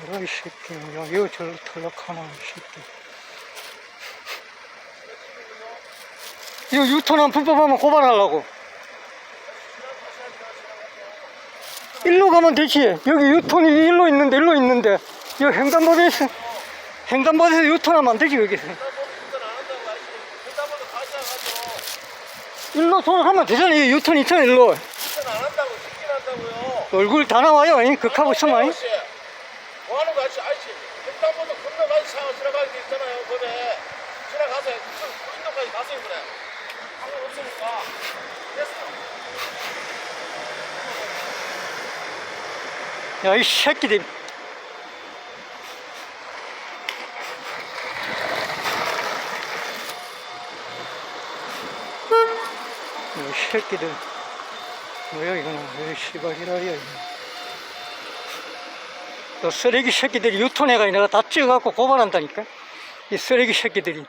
뭐라 이 새끼 야 이거 저렇게 털락하나 이 새끼 이거 유턴한 불법하면 고발하려고. 일로 가면 되지. 여기 유턴이 일로 있는데 일로 있는데. 이거 횡단보도에서 횡단보도에서 유턴하면 안 되지 여기서. 일로 돌아가면 되잖아 이 유턴 있잖아 일로. 얼굴 다 나와요 이 극하고 아저씨, 뭐 하는 거 아저씨? 횡단보도 건너가서 차 지나가는 게 있잖아요. 거기에 지나가세요. 인도까지 가세요 그래. 상관없으니까. 됐어. 야, 이 새끼들. 이 새끼들. 뭐야, 이거는. 왜 씨발이라야, 이거. 너 쓰레기 새끼들이 유턴해가 내가 다 찍어갖고 고발한다니까? 이 쓰레기 새끼들이.